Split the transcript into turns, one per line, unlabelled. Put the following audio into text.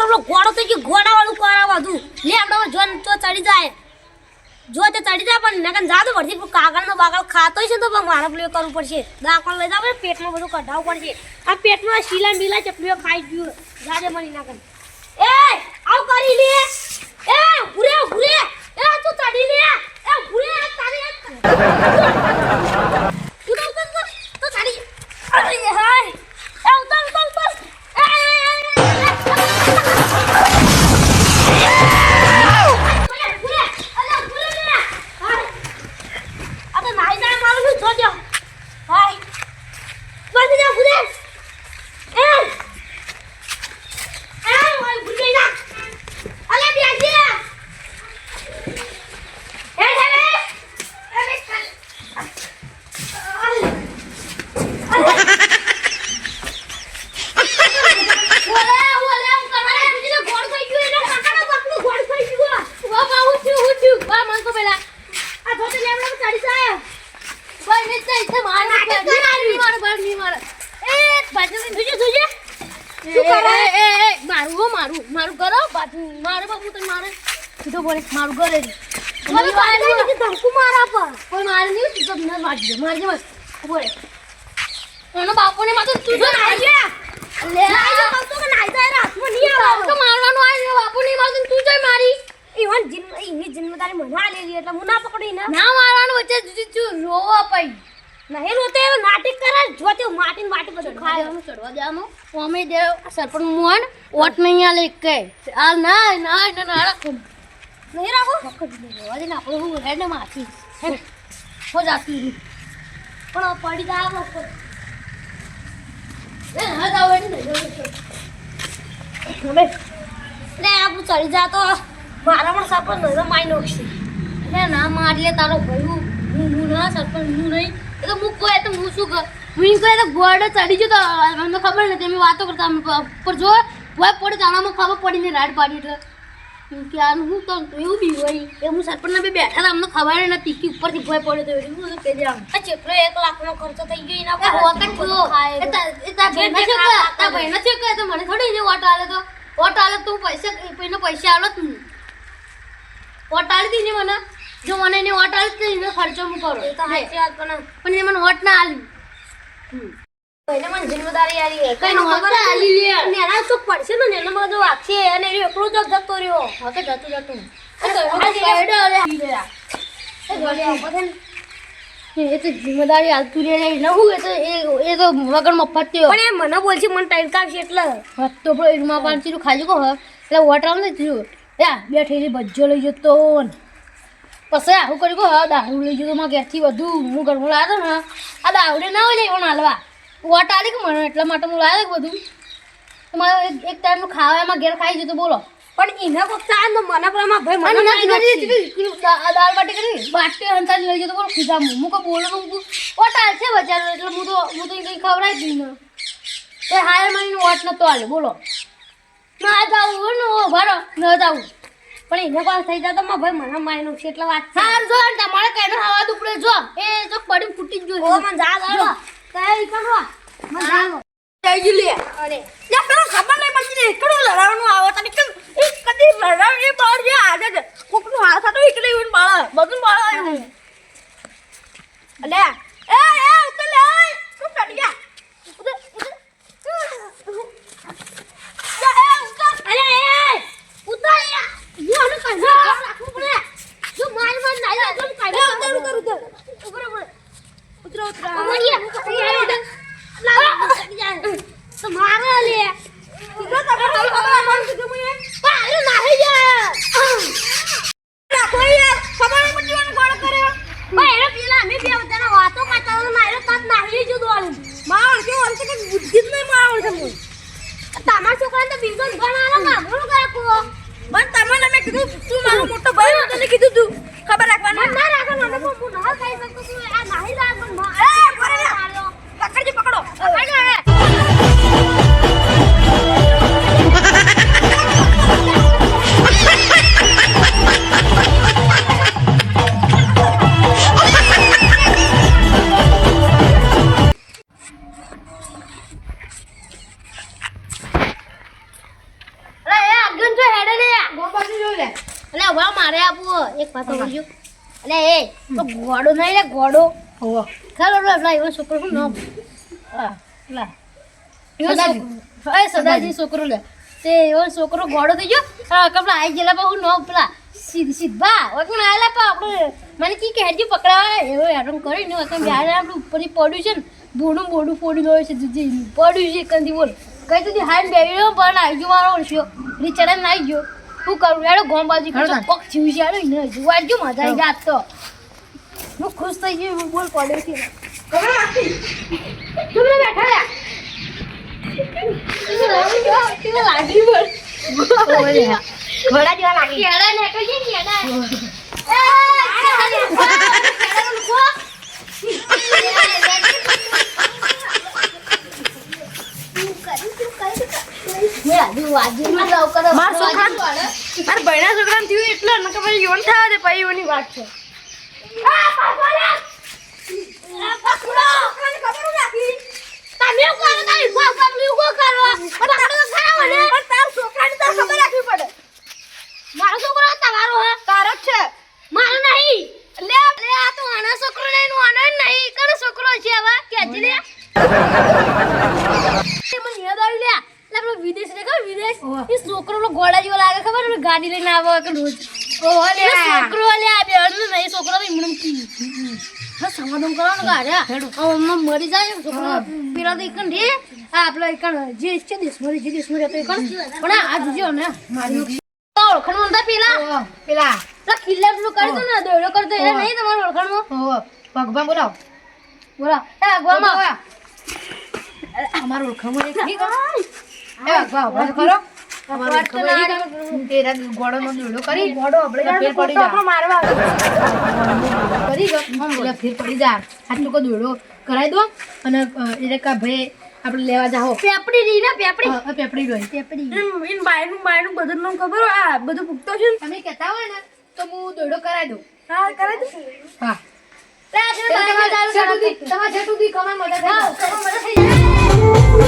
પેલો ઘોડો થઈ ગયો ઘોડા વાળું કરાવવા દઉં. લે આપણે જો તો ચડી જાય. જો તે ચડી જાય પણ નકન જાદુ પડતી કાગળ નો બાગળ ખાતો છે તો મારે પેલું કરવું પડશે. દાખલ લઈ જાવ પેટમાં બધું કઢાવવું પડશે. આ પેટમાં શીલા બીલા ચપલીઓ ખાઈ ગયું. જાજે મળી નાખન એ, આવ કરી લે. એ, ઉરે ઉરે. એ, તું ચડી લે. એ, ઉરે તારી બાજુ જોજે જોજે શું કરે એ એ મારું હો મારું. મારું કરો. બાજુ મારે બાપુ તો મારે. સીધો બોલે મારું કરે મને બાજુ કે ધમકુ મારા પર. કોઈ મારે નહીં તું તો ન વાગજે મારજે બસ. બોલે. એનો બાપુને માથે તું જો નાઈ ગયા લે. નાઈ જો તો કે નાઈ જાય હાથમાં નહીં આવે. તો મારવાનું આ બાપુ નહીં મારતું તું જઈ મારી. ઈવન જિમ્મ એની તારી મને લેલી એટલે હું ના પકડી ના ના મારવાનું વચ્ચે રોવા પઈ નહીં રોતે એવું નાટક કરે જોતે માટી માટી બધું ખાય.
હું ચડવા દેવાનું ઓમે દે સરપણ મોન ઓટ નહીં આલે કે. આ ના ના ના ના રાખો.
નહીં રાખો?
રોવા દે ને હું હેડ. માથી હો જાતી.
પણ પડી જા આવો
એ હા જાવ એને.
હવે? લે આપણું ચડી જા તો. મારા પણ સરપંચ નજર માઈ નાખશે.
ના માર લે તારો ભયું હું હું હું ના સરપણ હું નહીં. એ તો હું કોઈ તો હું શું કર? હું કોઈ તો ગોળ ચડી ગયો તો મને ખબર નથી અમે વાતો કરતા પર જો કોઈ પડે તાણામાં ખબર પડીને રાડ પાડી એટલે. કે આનું હું તો એવું બી હોય. એ હું સરપંચના બે બેઠા હતા અમને ખબર નથી કે ઉપરથી ભય પડે તો એવું હું કહી દે
આ ચેટલો એક લાખનો ખર્ચો થઈ ગયો એના પર
વખત થયો. એ તા- એ તા ભાઈના છોકરા- તા ભાઈના તો મને થોડી જે ઓટો આલે તો. ઓટો આલે તો પૈસા પૈસા આલો જ નહીં. દીધી આલી મને. જો મને એને વોટ આલી તો એને ખર્ચો હું કરું.
એ તો સાચી વાત પણ
પણ એને મને વોટ ના આલી.
એને મને જિમ્મેદારી આલી
કઈ લે.
પડશે ને નેનો બધો વાગશે અને એ એકલો જ જતો રહ્યો.
હવે જતું જતું.
એ તો
એ જિમ્મેદારી હાલતું રે હું એ તો એ- એ તો વગર મફત થયો
પણ એ મને બોલશે મને ટણકાવશે એટલે.
હાથ તો પેલો એમાં કહો એટલે વોટ આમ ને થયું. યા બે ઠેલી ભજ્જો લઈ જતો ને. પછી આવું કરી ગયો હા દારૂ લઈ જતો મારા ઘેરથી બધું. હું ઘરમાં લાવ્યો ને આ દાવડે ના હોય જાય પણ હાલવા વોટ આવી કે મને એટલા માટે હું લાવ્યો બધું? મારે એક- ટાઈમનું ખાવા એમાં ઘેર ખાઈ જતો બોલો.
પણ એના કોક થાય તો મને પણ એમાં ભાઈ મને
નથી કરી દાળ બાટી કરી બાટી હંતા લઈ જતો બોલો ખીધા હું કોઈ બોલો હું વોટ છે બચારો એટલે હું તો હું તો કંઈ ખવડાવી નહીં એ હાયર મને વોટ નતો આલે બોલો. ના જાવું ને ઓ ભરો ન જાવું
પણ એને કોલ થઈ જતો માં ભાઈ મને મારી છે એટલે વાત છે.
સાર જો ને તમારે કઈ હવા દુપડે જો. એ જો પડી ફૂટી જ
ઓ મને જા
જો.
કઈ કરો મને જા.
જઈ લે.
અરે.
યા પેલો ખબર નહીં પડતી ને એકડો લડાવવાનું આવે તને કે એ કદી લડાવ એ બાળ જે આજે જ કોકનું હાથ હતો એકલે એવું બાળ બધું બાળ આવ્યું અલે એ એ ઉતર લે તું ચડી જા ઉતર ઉતર યા એ ઉતર
અરે એ ઉતાર યા યો ને કઈ ના રાખવું પડે જો માર માર ના જાય તો કઈ
એ ઉતર ઉતર ઉતર
ઉપર ઉપર
ઉતર ઉતર
અમારી તો મારે લે
ઉતર તમે તમે ખબર કોણ કીધું મને
પાડે નાહી જા
કોઈ યાર ખબર નહીં પડતી મને કોણ કરે
ભાઈ એને પેલા અમે બે બધાના વાતો કરતા હતા મારે તાત નાહી જો દોડે
માર કે ઓલ કે બુદ્ધિ જ નહીં માર છે હું
તમારા છોકરાને તો બીજો ભણાવો કામનું કરે કો
પણ તમને કીધું તું મારો મોટો ભાઈ કીધું તું. ખબર રાખવાનું?
ના રાખો મને પણ હું ના ખાઈ શકતો આ નાહી જા
એટલે હવે મારે આપવું એક વાત સમજ્યો? અને એ તો ઘોડો નહીં લે ઘોડો
હોવો.
ખરો લે એવો છોકરો શું નામ?
લા. સદાજી.
સદાજી છોકરો લે. તે એવો છોકરો ઘોડો થઈ ગયો. કપડા આઈ ગયેલા બહુ નો પેલા સીધ સીધા વખણ આવેલા પા આપણે. મને કી કે હેડજી પકડાવા. એવો કરી ને વખણ બિહાર આપણું ઉપરથી પડ્યું છે ને બોડું બોડું ફોડી ગયું છે જે પડ્યું છે કંદી બોલ કઈ તો હાઈન બેસી રહ્યો પણ આવી ગયો મારો ઓળખ્યો. રી ચડે આવી ગયો. શું કરું યાર ગોમ બાજુ
કરું.
પગ જીવ છે યાર જોવા જો મજા આવી જાત તો હું ખુશ થઈ ગઈ હું બોલ પડે છે તું મને બેઠા લે કેવું લાગી બોલ
ઘોડા જેવા લાગી
કેડા ને કેળા નું
મારા છોકરા મારા ભાઈના છોકરાને થયું ખબર યોન થવા દે પછી યોની વાત છે
મારો છોકરો તમારો હે
તારો જ છે
મારો નહીં લે લે આ તો આનો છોકરો નહીં નું આનો નહીં કનો છોકરો છે હવે કે જ લે એ મને યાદ આવી લે લે આપણો વિદેશ રે ખબર વિદેશ
ઓહ.
એ ઘોડા જેવો લાગે ખબર ને? ગાડી લઈને આવો કે રોજ.
ઓહો
એ છોકરો લે આ બેન નહીં છોકરો તો એમને કી. હા સમાધાન કરવાનું ગાડ્યા અમ્મા મરી જાય છોકરો. પેલા તો એકન રે. આ આપણો એકન જે છે દેશમરી જે દેશમરી હતો એકન પણ આ જોજો ને મારી ઓળખણ હતા પેલા?
પેલા.
પેલા કિલ્લા પેલું કરી દો ને દોડો કરતો એ નહીં તમારું ઓળખાણમાં?
ઓહો ભગવાન બોલાવ.
બોલા. એ ગોમાં
અમારું ઓળખાણ એક ઠીક હે. ભગવાન ઊભા ખરો અમારું
વાત તો
ઓળખાણ ગોળોનો દોરડો કરી
આપણે
પડી જાય.
મારવા
કરી ગયો એટલે ફેર પડી જા આટલું કો દોડો કરાવી દો. અને એટલે કા ભાઈ આપણે લેવા જાઓ.
પેપડી રહી ને પેપડી.
પેપડી રહી
પેપડી.
ઇન બાયનું બાયનું બધું નામ ખબર આ બધું પૂછતો છે તમે કહેતા હોય ને તો હું દોડો કરાવી દઉં.
હા કરાય દઉં.
હા. તમારે દી- મદદ
થઈ જાય